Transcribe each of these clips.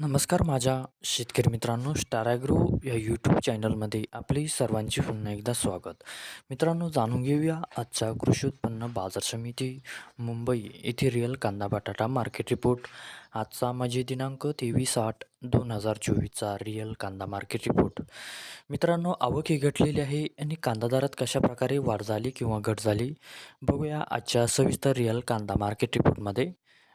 नमस्कार माझ्या शेतकरी मित्रांनो स्टाराग्रो या यूट्यूब चॅनलमध्ये आपले सर्वांचे पुन्हा एकदा स्वागत. मित्रांनो जाणून घेऊया आजचा कृषी उत्पन्न बाजार समिती मुंबई येथे रिअल कांदा बटाटा मार्केट रिपोर्ट आजचा माझे दिनांक तेवीस आठ दोन हजार चोवीसचा रिअल कांदा मार्केट रिपोर्ट मित्रांनो आवक ही घटलेली आहे आणि कांदा दरात कशा प्रकारे वाढ झाली किंवा घट झाली बघूया आजच्या सविस्तर रिअल कांदा मार्केट रिपोर्टमध्ये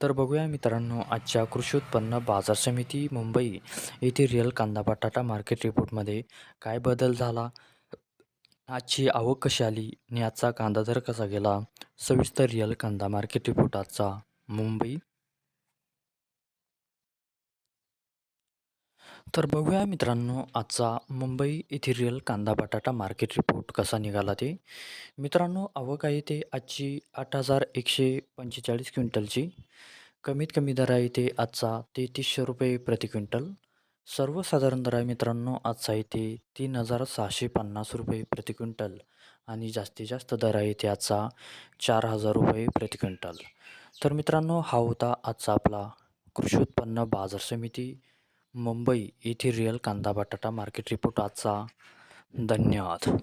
तर बघूया मित्रांनो आजच्या कृषी उत्पन्न बाजार समिती मुंबई येथे रिअल कांदा बटाटा मार्केट रिपोर्टमध्ये काय बदल झाला? आजची आवक कशी आली आणि आजचा कांदा दर कसा गेला? सविस्तर रिअल कांदा मार्केट रिपोर्ट आजचा मुंबई. तर बघूया मित्रांनो आजचा मुंबई इथिरियल रिअल कांदा बटाटा मार्केट रिपोर्ट कसा निघाला ते. मित्रांनो आवक आहे ते आजची आठ हजार एकशे पंचेचाळीस क्विंटलची. कमीत कमी दर आहे ते आजचा तेहतीसशे रुपये प्रति क्विंटल. सर्वसाधारण दर आहे मित्रांनो आजचा आहे ते तीन हजार सहाशे पन्नास रुपये प्रति क्विंटल आणि जास्तीत जास्त दर आहे ते आजचा चार हजार रुपये प्रति क्विंटल. तर मित्रांनो हा होता आजचा आपला कृषी उत्पन्न बाजार समिती मुंबई येथे रिअल कांदा बटाटा मार्केट रिपोर्ट आजचा. धन्यवाद.